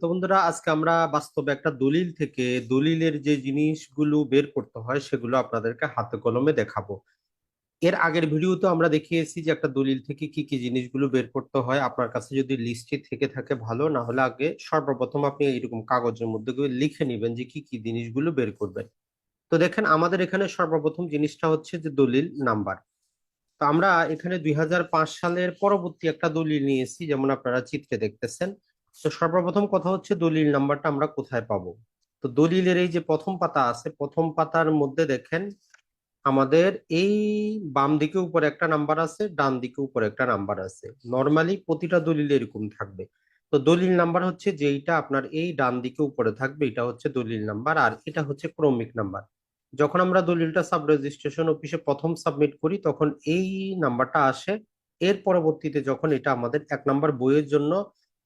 তো বন্ধুরা, আজকে আমরা বাস্তবে একটা দলিল থেকে দলিলের যে জিনিসগুলো বের করতে হয় সেগুলো আপনাদেরকে হাতে কলমে দেখাবো। এর আগের ভিডিওতে আমরা দেখিয়েছি যে একটা দলিল থেকে কি কি জিনিসগুলো বের করতে হয়। আপনার কাছে যদি লিস্টটি থেকে থাকে ভালো, না হলে আগে সর্বপ্রথম আপনি এরকম কাগজের মধ্যে লিখে নেবেন যে কি কি জিনিসগুলো বের করবেন। তো দেখেন, আমাদের এখানে সর্বপ্রথম জিনিসটা হচ্ছে যে দলিল নাম্বার। তো আমরা এখানে দুই হাজার পাঁচ সালের পরবর্তী একটা দলিল নিয়েছি, যেমন আপনারা চিত্রে দেখতেছেন। তো সর্বপ্রথম কথা হচ্ছে দলিল নাম্বারটা আমরা কোথায় পাবো? তো দলিলের এই যে প্রথম পাতা আছে, প্রথম পাতার মধ্যে দেখেন আমাদের এই বাম দিকে উপরে একটা নাম্বার আছে, ডান দিকে উপরে একটা নাম্বার আছে। নর্মালি প্রতিটা দলিল এরকম থাকবে। তো দলিল নাম্বার হচ্ছে যেইটা আপনার এই ডান দিকে উপরে থাকবে, এটা হচ্ছে দলিল নাম্বার আর এটা হচ্ছে ক্রমিক নাম্বার। যখন আমরা দলিলটা সাব রেজিস্ট্রেশন অফিসে প্রথম সাবমিট করি, তখন এই নাম্বারটা আসে। এর পরবর্তীতে যখন এটা আমাদের এক নাম্বার বইয়ের জন্য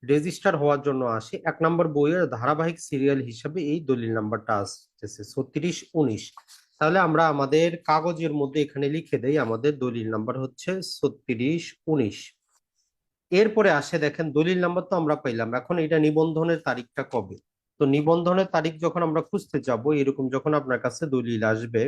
রেজিস্টার হওয়ার জন্য আসে। এক নম্বর বইয়ের ধারাবাহিক সিরিয়াল হিসাবে এই দলিল নাম্বারটা আসতেছে, ছত্রিশ উনিশ। তাহলে আমরা আমাদের কাগজের মধ্যে এখানে লিখে দেই, আমাদের দলিল নাম্বার হচ্ছে ছত্রিশ উনিশ। এরপরে আসে দেখেন, দলিল নাম্বার তো আমরা পাইলাম, এখন এটা নিবন্ধনের তারিখটা কবে? তো নিবন্ধনের তারিখ যখন আমরা খুঁজতে যাব, এরকম যখন আপনার কাছে দলিল আসবে,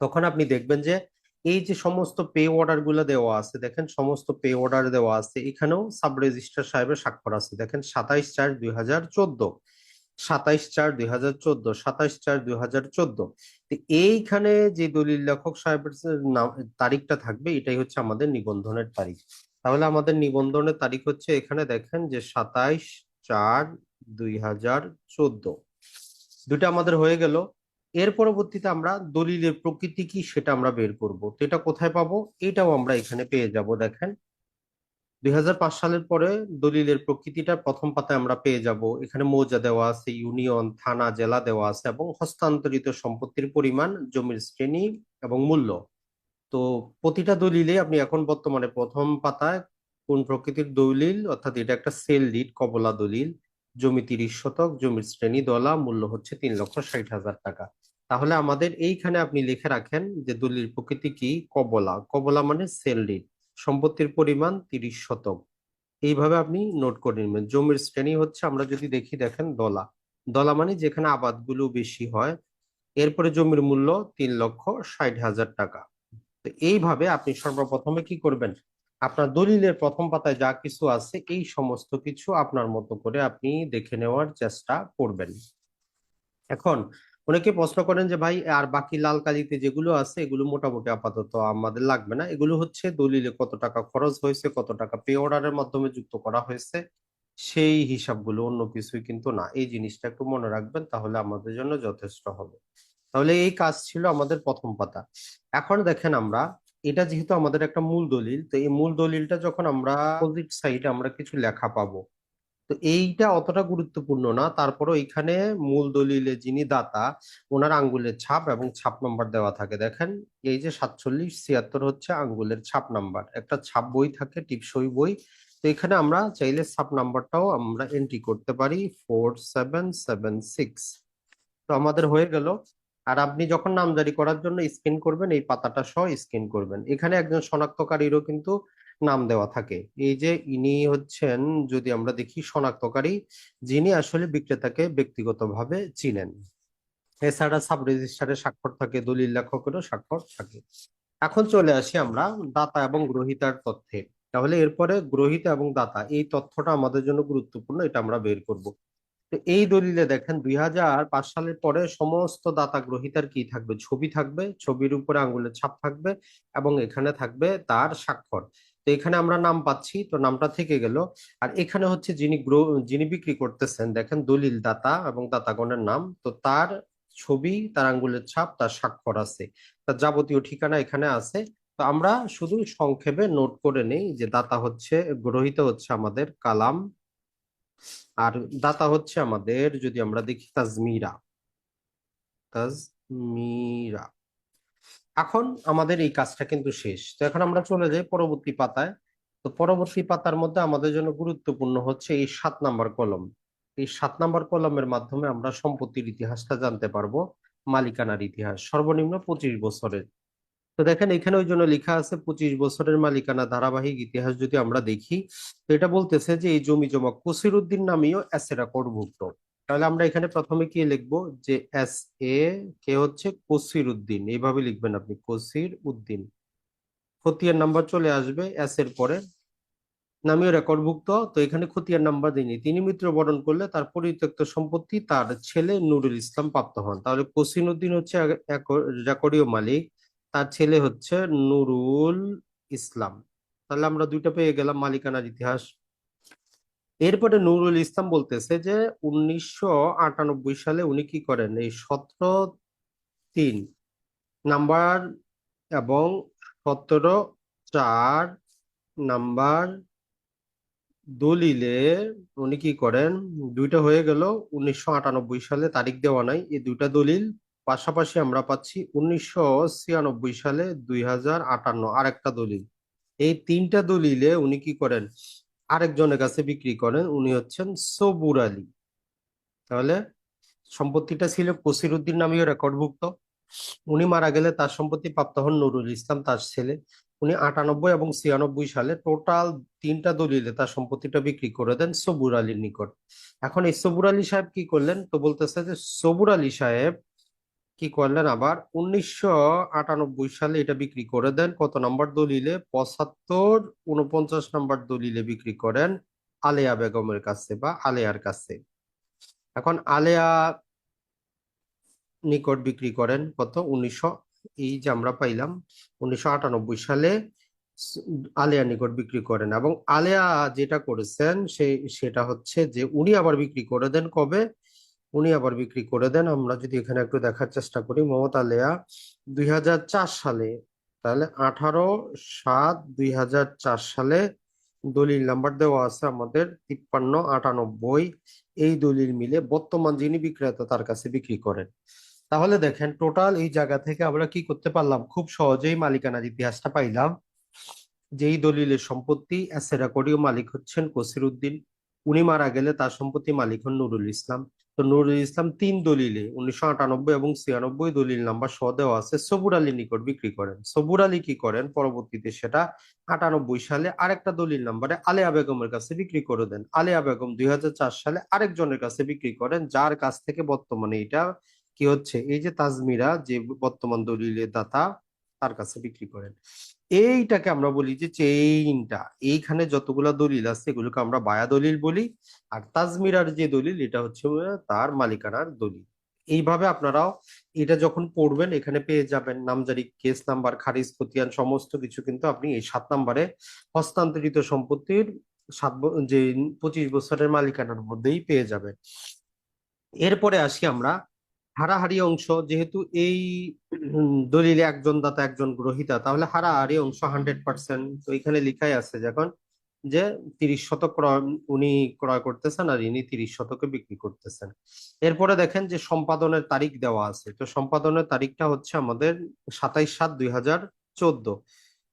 তখন আপনি দেখবেন যে এই যে সমস্ত পে অর্ডারগুলো দেওয়া আছে, দেখেন সমস্ত পে অর্ডার দেওয়া আছে, এখানেও সাব রেজিস্ট্রার সাহেবের স্বাক্ষর আছে। দেখেন সাতাইশ চার দুই হাজার চোদ্দ, সাতাইশ চার দুই হাজার চোদ্দ, সাতাইশ চার দুই হাজার চোদ্দ। এইখানে যে দলিল লেখক সাহেবের নাম, তারিখটা থাকবে, এটাই হচ্ছে আমাদের নিবন্ধনের তারিখ। তাহলে আমাদের নিবন্ধনের তারিখ হচ্ছে এখানে দেখেন যে সাতাইশ চার দুই হাজার চোদ্দ। দুটা আমাদের হয়ে গেল। এর পরবর্তীতে আমরা দলিলের প্রকৃতি কি সেটা আমরা বের করব। তো এটা কোথায় পাবো? এটাও আমরা এখানে পেয়ে যাব, দেখেন। দুই হাজার পাঁচ সালের পরে দলিলের প্রকৃতিটা প্রথম পাতায় আমরা পেয়ে যাব। এখানে মৌজা দেওয়া আছে, ইউনিয়ন, থানা, জেলা দেওয়া আছে এবং হস্তান্তরিত সম্পত্তির পরিমাণ, জমির শ্রেণি এবং মূল্য। তো প্রতিটা দলিলে আপনি এখন বর্তমানে প্রথম পাতায় কোন প্রকৃতির দলিল, অর্থাৎ এটা একটা সেল ডিড কবলা দলিল জমি তিরিশ শতক, জমির শ্রেণি দলা, মূল্য হচ্ছে তিন লক্ষ ষাট হাজার টাকা। তাহলে আমাদের এইখানে আপনি লিখে রাখেন যে দলিল প্রকৃতি কি? কবলা। কবলা মানে সেল ডিড সম্পত্তির পরিমাণ তিরিশ শতক। এইভাবে আপনি নোট করে নেবেন। জমির শ্রেণি হচ্ছে আমরা যদি দেখি, দেখেন দলা। দলা মানে যেখানে আবাদগুলো বেশি হয়, এরপরে জমির মূল্য তিন লক্ষ ষাট হাজার টাকা। তো এইভাবে আপনি সর্বপ্রথমে কি করবেন? আপনার দলিলের প্রথম পাতায় যা কিছু আছে, এই সমস্ত কিছু আপনার মতো করে আপনি দেখে নেওয়ার চেষ্টা করবেন। এখন অনেকে প্রশ্ন করেন যে, ভাই, আর বাকি লাল কালিতে যেগুলো আছে, এগুলো মোটামুটি আপাতত আমাদের লাগবে না। এগুলো হচ্ছে দলিলে কত টাকা খরচ হয়েছে, কত টাকা পে অর্ডারের মাধ্যমে যুক্ত করা হয়েছে, সেই হিসাবগুলো অন্য কিছুই কিন্তু না। এই জিনিসটা একটু মনে রাখবেন, তাহলে আমাদের জন্য যথেষ্ট হবে। তাহলে এই কাজ ছিল আমাদের প্রথম পাতা। এখন দেখেন আমরা এটা যেহেতু আমাদের একটা মূল দলিল, তো এই মূল দলিলটা যখন আমরা অপোজিট সাইডে আমরা কিছু লেখা পাবো, তো এইটা অতটা গুরুত্বপূর্ণ না। তারপরও এখানে মূল দলিলে যিনি দাতা, ওনার আঙ্গুলের ছাপ এবং ছাপ নাম্বার দেওয়া থাকে। দেখেন, এই যে সাতচল্লিশ, ছিয়াত্তর হচ্ছে আঙ্গুলের ছাপ নাম্বার একটা ছাপ বই থাকে, টিপসই বই। তো এখানে আমরা চাইলে ছাপ নাম্বারটাও আমরা এন্ট্রি করতে পারি ফোর সেভেন সেভেন সিক্স তো আমাদের হয়ে গেল। আর আপনি যখন নামজারি করার জন্য স্ক্যান করবেন, এই পাতাটা সহ স্ক্যান করবেন। এখানে একজন শনাক্তকারীরও কিন্তু নাম দেওয়া থাকে। এই যে ইনি হচ্ছেন, যদি আমরা দেখি শনাক্তকারী, যিনি আসলে বিক্রেতাকে ব্যক্তিগতভাবে চিনেন। এছাড়া সাব রেজিস্টারে স্বাক্ষর থাকে, দলিল লেখকেরও স্বাক্ষর থাকে। এখন চলে আসি আমরা দাতা এবং গ্রহিতার তথ্যে। তাহলে এরপরে গ্রহিতা এবং দাতা, এই তথ্যটা আমাদের জন্য গুরুত্বপূর্ণ, এটা আমরা বের করব। তো এই দলিলে দেখেন দুই হাজার পাঁচ সালের পরে সমস্ত দাতা গ্রহিতার কি থাকবে? ছবি থাকবে, ছবির উপরে আঙ্গুলের ছাপ থাকবে এবং এখানে থাকবে তার স্বাক্ষর। তো এখানে আমরা নাম পাচ্ছি, তো নামটা থেকে গেল। আর এখানে হচ্ছে যিনি যিনি বিক্রি করতেছেন, দেখেন দলিল দাতা এবং দাতাগণের নাম, তো তার ছবি, তার আঙ্গুলের ছাপ, তার স্বাক্ষর আছে। তার যাবতীয় ঠিকানা এখানে আছে। তো আমরা শুধু সংক্ষেপে নোট করে নেই যে দাতা হচ্ছে, গ্রহিত হচ্ছে আমাদের কালাম আর দাতা হচ্ছে আমাদের, যদি আমরা দেখি তাজমিরা তাজমিরা। এখন আমাদের এই কাজটা কিন্তু শেষ। তো এখন আমরা চলে যাই পরবর্তী পাতায়। তো পরবর্তী পাতার মধ্যে আমাদের জন্য গুরুত্বপূর্ণ হচ্ছে এই সাত নাম্বার কলম। এই সাত নাম্বার কলমের মাধ্যমে আমরা সম্পত্তির ইতিহাসটা জানতে পারব, মালিকানার ইতিহাস। সর্বনিম্ন পঁচিশ বছরের তো দেখেন, এখানে ওই জন্য লেখা আছে পঁচিশ বছরের মালিকানা ধারাবাহিক ইতিহাস যদি আমরা দেখি, তো এটা বলতেছে যে এই জমি জমা কসির উদ্দিন নামীয় এসে রেকর্ডভুক্ত তাহলে আমরা এখানে প্রথমে কি লিখব? যে এস এ কে হচ্ছে কসির উদ্দিন এইভাবে লিখবেন আপনি কসির উদ্দিন খতিয়ার নাম্বার চলে আসবে এস এর পরে। নামীয় রেকর্ডভুক্ত তো এখানে খতিয়ার নাম্বার দিইনি। তিনি মৃত্যুবরণ করলে তার পরিত্যক্ত সম্পত্তি তার ছেলে নুরুল ইসলাম প্রাপ্ত হন। তাহলে কসিন উদ্দিন হচ্ছে রেকর্ডীয় মালিক। তার ছেলে হচ্ছে নুরুল ইসলাম। তাহলে আমরা দুইটা পেয়ে গেলাম মালিকানার ইতিহাস। এরপরে নুরুল ইসলাম বলতেছে যে উনিশশো আটানব্বই সালে উনি কি করেন? এই সতেরো তিন নাম্বার এবং সতেরো চার নাম্বার দলিলে উনি কি করেন? দুইটা হয়ে গেল। উনিশশো আটানব্বই সালে তারিখ দেওয়া নাই। এই দুইটা দলিল পাশাপাশি আমরা পাচ্ছি উনিশশো ছিয়ানব্বই সালে দুই হাজার আটান্ন আরেকটা দলিল। এই তিনটা দলিলে উনি কি করেন? আরেকজনের কাছে বিক্রি করেন, উনি হচ্ছেন সবুর আলী। তাহলে সম্পত্তিটা ছিল কসির উদ্দিন নামীয় রেকর্ডভুক্ত। উনি মারা গেলে তার সম্পত্তি প্রাপ্ত হন নুরুল ইসলাম, তার ছেলে। উনি আটানব্বই এবং ছিয়ানব্বই সালে টোটাল তিনটা দলিলে তার সম্পত্তিটা বিক্রি করে দেন সবুর আলীর নিকট। এখন এই সবুর আলী সাহেব কি করলেন? তো বলতেছে যে সবুর আলী সাহেব কি করলেন আবার? উনিশশো আটানব্বই সালে এটা বিক্রি করে দেন। কত নাম্বার দলিলে? পঁচাত্তর উনপঞ্চাশ নাম্বার দলিলে বিক্রি করেন আলেয়া বেগমের কাছে বা আলেয়ার কাছে। এখন আলেয়া নিকট বিক্রি করেন কত? উনিশশো, এই যে আমরা পাইলাম, উনিশশো আটানব্বই সালে আলেয়া নিকট বিক্রি করেন এবং আলেয়া যেটা করেছেন সে, সেটা হচ্ছে যে উনি আবার বিক্রি করে দেন কবে? উনি আবার বিক্রি করে দেন। আমরা যদি এখানে একটু দেখার চেষ্টা করি, মমতা লেয়া দুই হাজার চার সালে, তাহলে আঠারো সাত দুই সালে দলিল নাম্বার দেওয়া আছে আমাদের তিপ্পান্ন আটানব্বই। এই দলিল মিলে বর্তমান যিনি বিক্রেতা, তার কাছে বিক্রি করেন। তাহলে দেখেন, টোটাল এই জায়গা থেকে আমরা কি করতে পারলাম? খুব সহজেই মালিকানার ইতিহাসটা পাইলাম। যেই দলিলের সম্পত্তি এসেরা করিও মালিক হচ্ছেন কসির উদ্দিন। উনি মারা গেলে তার সম্পত্তি মালিক হন নুরুল ইসলাম। তো নুরুল ইসলাম তিন দলিলে উনিশশো আটানব্বই এবং ছিয়ানব্বই দলিল নাম্বার সহ দেওয়া আছে, সবুর আলী নিকট বিক্রি করেন। সবুর আলী কি করেন? পরবর্তীতে সেটা আটানব্বই সালে আরেকটা দলিল নাম্বারে আলেয়া বেগমের কাছে বিক্রি করে দেন। আলেয়া বেগম দুই হাজার চার সালে আরেকজনের কাছে বিক্রি করেন, যার কাছ থেকে বর্তমানে এটা কি হচ্ছে? এই যে তাজমিরা, যে বর্তমান দলিলের দাতা, তার কাছে বিক্রি করেন। এইটাকে আমরা বলি যে চেইনটা এইখানে যতগুলা দলিল আছে এগুলোকে আমরা বায়া দলিল বলি। আর তাজমিরার যে দলিল, এটা হচ্ছে তার মালিকানার দলিল। এইভাবে আপনারাও এটা যখন পড়বেন, এখানে পেয়ে যাবেন নামজারি কেস নাম্বার খারিজ, খতিয়ান, সমস্ত কিছু কিন্তু আপনি এই সাত নাম্বারে হস্তান্তরিত সম্পত্তির সাত যে পঁচিশ বছরের মালিকানার মধ্যেই পেয়ে যাবেন। এরপরে আসি আমরা হারাহারি অংশ, যেহেতু এই দলিলে একজন দাতা, একজন গ্রহীতা, তাহলে হারাহারি অংশ হান্ড্রেড পার্সেন্ট। তো এখানে লিখাই আছে যখন যে তিরিশ শতক ক্রয়, উনি ক্রয় করতেছেন আর ইনি তিরিশ শতকে বিক্রি করতেছেন। এরপরে দেখেন যে সম্পাদনের তারিখ দেওয়া আছে। তো সম্পাদনের তারিখটা হচ্ছে আমাদের সাতাইশ সাত দুই হাজার চোদ্দ।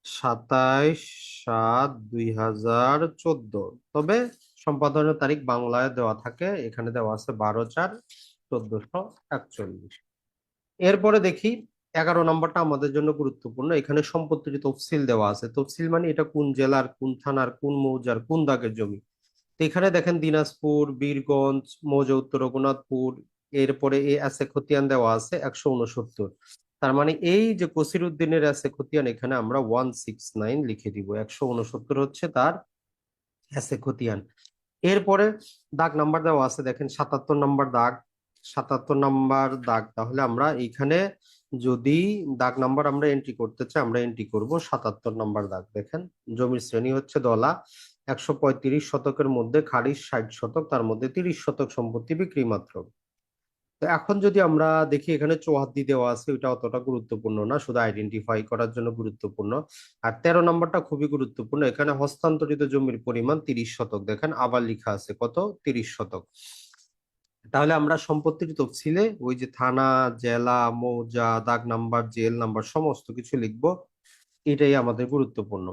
সাতাইশ সাত দুই হাজার চোদ্দ। তবে সম্পাদনের তারিখ বাংলায় দেওয়া থাকে, এখানে দেওয়া আছে বারো চার চোদ্দশো একচল্লিশ। এরপরে দেখি এগারো নম্বরটা আমাদের জন্য গুরুত্বপূর্ণ। এখানে সম্পত্তির তফসিল দেওয়া আছে। তফসিল মানে এটা কোন জেলার, কোন থানার, কোন মৌজার, কোন দাগের জমি? এখানে দেখেন দিনাজপুর, বীরগঞ্জ মৌজা উত্তর রঘুনাথপুর, এরপরে এই আছে খতিয়ান দেওয়া আছে একশো উনসত্তর। তার মানে এই যে কসির উদ্দিনের আছে খতিয়ান, এখানে আমরা ওয়ান সিক্স নাইন লিখে দিব। একশো উনসত্তর হচ্ছে তার আছে খতিয়ান। এরপরে দাগ নাম্বার দেওয়া আছে। দেখেন সাতাত্তর নাম্বার দাগ। সাতাত্তর নাম্বার দাগ। তাহলে আমরা এইখানে যদি দাগ নাম্বার আমরা এন্ট্রি করতে চাই, আমরা এন্ট্রি করব সাতাত্তর নাম্বার দাগ। দেখেন, জমির শ্রেণি হচ্ছে দলা। একশো পঁয়ত্রিশ শতকের মধ্যে খারিজ, ষাট শতক, তার মধ্যে তিরিশ শতক সম্পত্তি বিক্রি মাত্র তো এখন যদি আমরা দেখি এখানে চৌহাদ্দি দেওয়া আছে, ওইটা অতটা গুরুত্বপূর্ণ না, শুধু আইডেন্টিফাই করার জন্য গুরুত্বপূর্ণ। আর তেরো নম্বরটা খুবই গুরুত্বপূর্ণ। এখানে হস্তান্তরিত জমির পরিমাণ তিরিশ শতক। দেখেন, আবার লিখা আছে কত? তিরিশ শতক। তাহলে আমরা সম্পত্তির তফসিলে ওই যে থানা, জেলা, মৌজা, দাগ নাম্বার, জেল নাম্বার সমস্ত কিছু লিখব। এটাই আমাদের গুরুত্বপূর্ণ।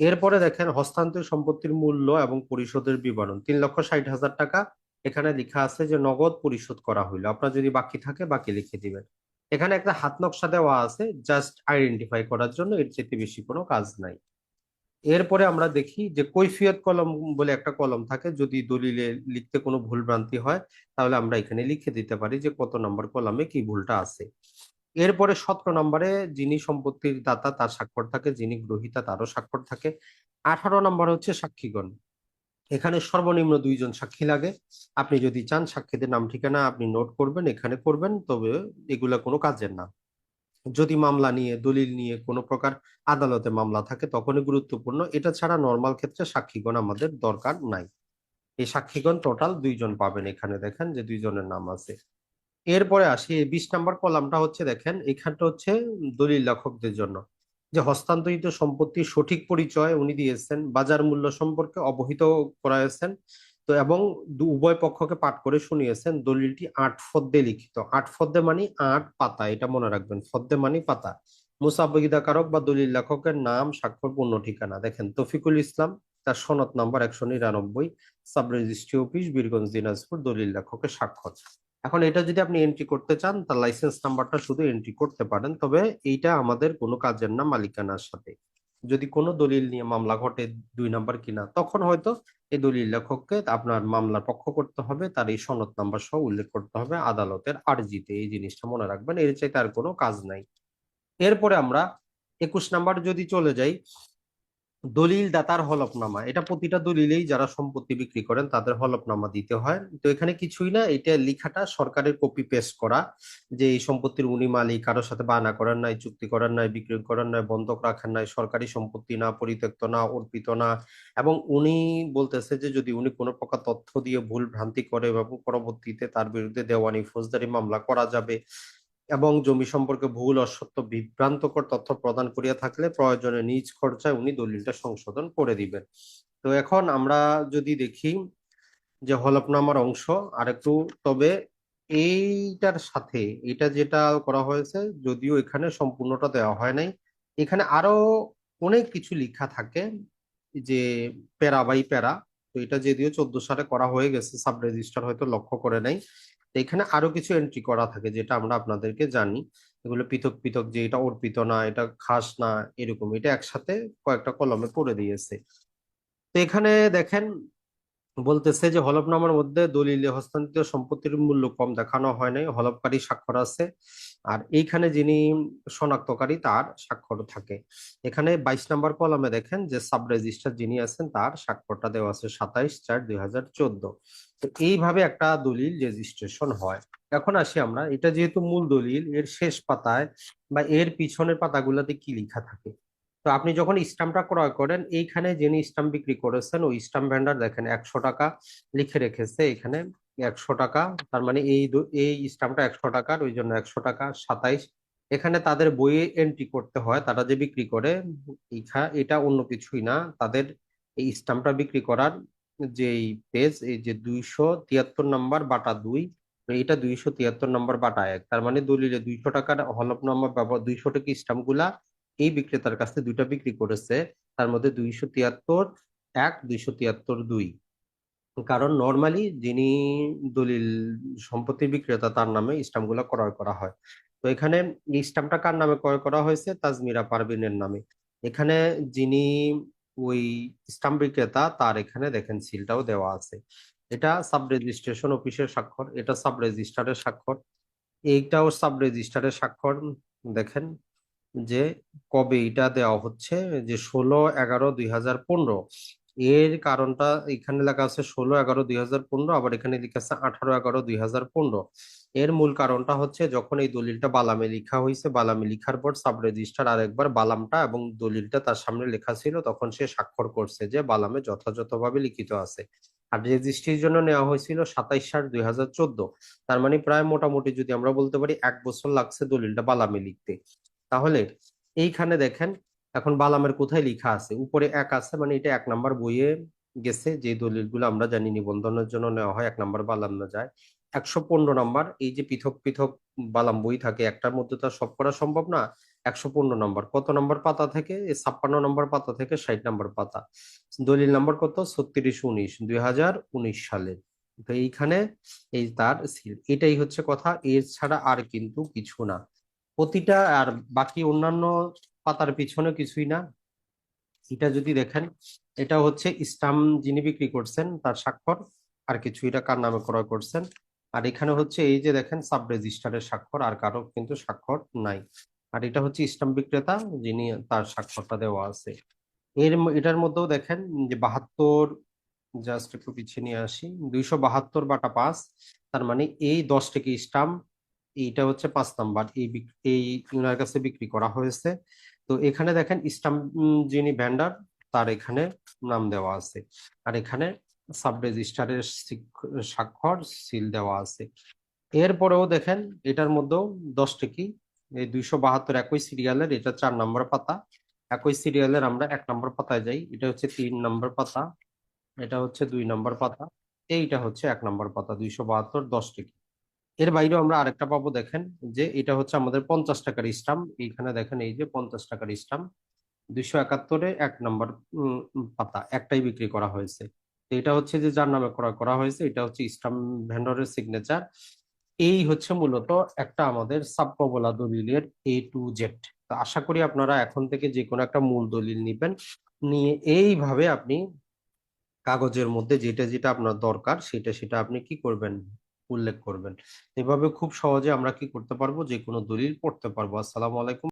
এরপরে দেখেন হস্তান্তর সম্পত্তির মূল্য এবং পরিশোধের বিবরণ। তিন লক্ষ ষাট হাজার টাকা এখানে লেখা আছে যে নগদ পরিশোধ করা হইল। আপনার যদি বাকি থাকে, বাকি লিখে দিবেন। এখানে একটা হাত নকশা দেওয়া আছে, জাস্ট আইডেন্টিফাই করার জন্য এর চেয়ে বেশি কোনো কাজ নাই। এরপরে আমরা দেখি যে কৈফিয়ত কলম বলে একটা কলম থাকে, যদি দলিলে লিখতে কোনো ভুল ভ্রান্তি হয়, তাহলে আমরা এখানে লিখে দিতে পারি যে কত নম্বর কলমে কি ভুলটা আছে। এরপরে সতেরো নম্বরে যিনি সম্পত্তির দাতা, তার স্বাক্ষর থাকে, যিনি গ্রহিতা, তারও স্বাক্ষর থাকে। আঠারো নম্বর হচ্ছে সাক্ষীগণ। এখানে সর্বনিম্ন দুইজন সাক্ষী লাগে। আপনি যদি চান সাক্ষীদের নাম ঠিকানা আপনি নোট করবেন, এখানে করবেন, তবে এগুলা কোনো কাজের না। যদি মামলা নিয়ে, দলিল নিয়ে কোনো প্রকার আদালতে মামলা থাকে, তখনই গুরুত্বপূর্ণ। এটা ছাড়া নর্মাল ক্ষেত্রে সাক্ষীগণ আমাদের দরকার নাই। এই সাক্ষীগণ টোটাল দুইজন পাবেন এখানে দেখেন যে দুইজনের নাম আছে। এরপরে আসি বিশ নাম্বার কলামটা হচ্ছে দেখেন, এখানটা হচ্ছে দলিল লেখকদের জন্য। যে হস্তান্তরিত সম্পত্তির সঠিক পরিচয় উনি দিয়েছেন, বাজার মূল্য সম্পর্কে অবহিত করাইছেন তো এবং উভয় পক্ষকে পাঠ করে শুনিয়েছেন। দলিলটি আট ফদ্দে লিখিত। আট ফদ্দে মানে আট পাতা, এটা মনে রাখবেন। ফদ্দে মানে পাতা। মুসাবহিদাকারক বা দলিল লেখকের নাম, স্বাক্ষর, পূর্ণ ঠিকানা। দেখেন, তফিকুল ইসলাম, তার সনদ নাম্বার একশো নিরানব্বই sub registry office, Birganj, Dinajpur, দলিল লেখকের স্বাক্ষর। এখন এটা যদি আপনি এন্ট্রি করতে চান, তার লাইসেন্স নাম্বারটা শুধু এন্ট্রি করতে পারেন, তবে এইটা আমাদের কোনো কাজের না, মালিকানার সাথে। যদি কোনো দলিল নিয়ে মামলা ঘটে দুই নাম্বার কিনা, তখন হয়তো এই দলিল লেখককে আপনার মামলার পক্ষ করতে হবে, তার এই সনদ নাম্বার সহ উল্লেখ করতে হবে আদালতের আর্জিতে। এই জিনিসটা মনে রাখবেন, এর চাইতে আর কোনো কাজ নাই। এরপরে আমরা একুশ নাম্বার যদি চলে যাই দলিল দাতার হলফনামা, এটা প্রতিটা দলিলেই যারা সম্পত্তি বিক্রি করেন তাদের হলফনামা দিতে হয়। তো এখানে কিছুই না, এটা লেখাটা সরকারের কপি পেস্ট করা, যে এই সম্পত্তির উনি মালিক, কারোর সাথে বানা করেন নাই, চুক্তি করেন নাই বিক্রি করেন নাই, বন্ধক রাখেন নাই, সরকারি সম্পত্তি না, পরিত্যক্ত না, অর্পিত না, এবং উনি বলতেছে যে যদি উনি কোনো প্রকার তথ্য দিয়ে ভুল ভ্রান্তি করে এবং পরবর্তীতে তার বিরুদ্ধে দেওয়ানি, ফৌজদারি মামলা করা যাবে এবং জমি সম্পর্কে ভুল অসত্য বিভ্রান্তকর তথ্য প্রদান করিয়া থাকলে প্রয়োজনে নিজ খরচায় উনি দলিলটা সংশোধন করে দিবেন। তো এখন আমরা যদি দেখি যে হলফনামার অংশ আর একটু তবে এইটার সাথে, এটা যেটা করা হয়েছে, যদিও এখানে সম্পূর্ণটা দেওয়া হয় নাই, এখানে আরও অনেক কিছু লেখা থাকে যে প্যারা বাই প্যারা। তো এটা যদিও চোদ্দ সালে করা হয়ে গেছে, সাব রেজিস্টার হয়তো লক্ষ্য করে নাই। তো এখানে আরও কিছু এন্ট্রি করা থাকে যেটা আমরা আপনাদেরকে জানি। এগুলো পৃথক পৃথক যে এটা অর্পিত না, এটা খাস না, এরকম। এটা একসাথে কয়েকটা কলমে করে দিয়েছে। তো এখানে দেখেন বলতেছে যে হলফনামার মধ্যে দলিলে হস্তান্তরিত সম্পত্তির মূল্য কম দেখানো হয় নাই, হলফকারী স্বাক্ষর আছে। আর এইখানে যিনি শনাক্তকারী, তার স্বাক্ষর থাকে। এখানে বাইশ নাম্বার কলমে দেখেন যে সাব রেজিস্ট্রার যিনি আছেন, তার স্বাক্ষরটা দেওয়া আছে সাতাইশ চার দুই হাজার চোদ্দ। তো এইভাবে একটা দলিল রেজিস্ট্রেশন হয়। এখন আসি আমরা, এটা যেহেতু মূল দলিল, এর শেষ পাতায় বা এর পিছনের পাতাগুলোতে কি লেখা থাকে? তো আপনি যখন স্টাম্পটা ক্রয় করেন, এইখানে যিনি স্টাম্প বিক্রি করেছেন, ওই স্টাম্প ভেন্ডার দেখেন, একশো টাকা লিখে রেখেছে এখানে, একশো টাকা, তার মানে এই এই স্টাম্পটা একশো টাকার, ওই জন্য একশো টাকা সাতাইশ। এখানে তাদের বইয়ে এন্ট্রি করতে হয়, তারা যে বিক্রি করে এটা অন্য কিছুই না। তাদের এই স্টাম্পটা বিক্রি করার যে পেজ এই যে দুইশো তিয়াত্তর নাম্বার বাটা দুই এটা দুইশো তিয়াত্তর নম্বর বাটা এক। তার মানে দলিলে দুইশো টাকার হলফনামা ব্যবহার দুইশো টাকা স্টাম্পগুলা এই বিক্রেতার কাছে দুইটা বিক্রি করেছে, তার মধ্যে দুইশো তিয়াত্তর, এক দুইশো তিয়াত্তর দুই। কারণ নর্মালি যিনি দলিল সম্পত্তি বিক্রেতা, তার নামে স্টাম্পগুলা ক্রয় করা হয়। তো এখানে এই স্টাম্পটা কার নামে ক্রয় করা হয়েছে? তাজমিরা পারভিনের নামে। এখানে যিনি ওই স্টাম্প বিক্রেতা, তার এখানে দেখেন সিলটাও দেওয়া আছে। এটা সাব রেজিস্ট্রেশন অফিসের স্বাক্ষর, এটা সাব রেজিস্ট্রারের স্বাক্ষর। এইটাও সাব রেজিস্ট্রারের স্বাক্ষর, দেখেন। যে কবে এটা দেওয়া হচ্ছে, যে ষোলো এগারো দুই হাজার পনেরো। এর কারণটা এখানে লেখা আছে ষোলো এগারো দুই হাজার পনেরো, আবার এখানে লেখা আছে আঠারো এগারো দুই হাজার পনেরো। এর মূল কারণটা হচ্ছে যখন এই দলিলটা বালামে লেখা হয়েছে, বালামে লেখার পর সাব রেজিস্ট্রার আরেকবার বালামটা এবং দলিলটা তার সামনে লেখা ছিল, তখন সে স্বাক্ষর করছে যে বালামে যথাযথভাবে লিখিত আছে। আর রেজিস্ট্রির জন্য নেওয়া হয়েছিল সাতাইশ সাত দুই হাজার চোদ্দ। তার মানে প্রায় মোটামুটি যদি আমরা বলতে পারি, এক বছর লাগছে দলিলটা বালামে লিখতে। তাহলে এইখানে দেখেন, এখন বালামের কোথায় লেখা আছে? উপরে এক আছে মানে এটা এক নাম্বার বইয়ে গেছে। যে দলিলগুলো আমরা জানি, নিবন্ধনের জন্য নেওয়া হয়, এক নাম্বার বালাম না যায়। একশো পনেরো নাম্বার, এই যে পৃথক পৃথক বালাম বই থাকে, একটার মধ্যে তো সব করা সম্ভব না। একশো পনেরো নাম্বার, কত নাম্বার পাতা থেকে? ছাপ্পান্ন নাম্বার পাতা থেকে ষাট নাম্বার পাতা। দলিল নাম্বার কত? ছত্রিশ উনিশ, দুই হাজার উনিশ সালে। তো এইখানে এই তার সিল। এটাই হচ্ছে কথা। এর ছাড়া আর কিন্তু কিছু না। প্রতিটা আর বাকি অন্যান্য পাতার পিছনে কিছুই না। এটা যদি দেখেন, এটা হচ্ছে স্টাম্প যিনি বিক্রি করছেন, তার স্বাক্ষর, আর কিছু এটা কার নামে ক্রয় করছেন। আর এখানে হচ্ছে এই যে দেখেন সাব রেজিস্টারের স্বাক্ষর, আর কারও কিন্তু স্বাক্ষর নাই। আর এটা হচ্ছে স্টাম্প বিক্রেতা যিনি তার স্বাক্ষরটা দেওয়া আছে। এর এটার মধ্যেও দেখেন যে বাহাত্তর, জাস্ট একটু পিছিয়ে নিয়ে আসি, দুইশো বাহাত্তর বাটা পাঁচ, তার মানে এই দশ টাকা স্টাম্প এইটা হচ্ছে পাঁচ নাম্বার। এই এই ওনার কাছে বিক্রি করা হয়েছে। তো এখানে দেখেন স্টাম্প যিনি ভেন্ডার, তার এখানে নাম দেওয়া আছে। আর এখানে সাব রেজিস্টারের স্বাক্ষর, সিল দেওয়া আছে। এরপরেও দেখেন এটার মধ্যেও দশ কি এই দুইশো বাহাত্তর একই সিরিয়ালের, এটা চার নম্বর পাতা। একই সিরিয়ালের আমরা এক নম্বর পাতায় যাই, এটা হচ্ছে তিন নম্বর পাতা, এটা হচ্ছে দুই নম্বর পাতা, এইটা হচ্ছে এক নম্বর পাতা, দুইশো বাহাত্তর দশ টিকি। এর বাইরেও আমরা আরেকটা পাবো, দেখেন, যে এটা হচ্ছে আমাদের পঞ্চাশ টাকার স্টাম্প। এইখানে দেখেন, এই যে পঞ্চাশ টাকার স্টাম্প, দুইশো একাত্তরে এক নম্বর পাতা, একটাই বিক্রি করা হয়েছে। এটা হচ্ছে যে যার নামে ক্রয় করা হয়েছে, এটা হচ্ছে স্টাম্প ভেন্ডরের সিগনেচার এই হচ্ছে মূলত একটা আমাদের সাবকবলা দলিলের এ টু জেড তো আশা করি আপনারা এখন থেকে যে কোনো একটা মূল দলিল নিবেন, নিয়ে এইভাবে আপনি কাগজের মধ্যে যেটা যেটা আপনার দরকার, সেটা সেটা আপনি কি করবেন? উল্লেখ করবেন। এভাবে খুব সহজে আমরা কি করতে পারব? যে কোনো দলিল পড়তে পারব। আসসালামু আলাইকুম।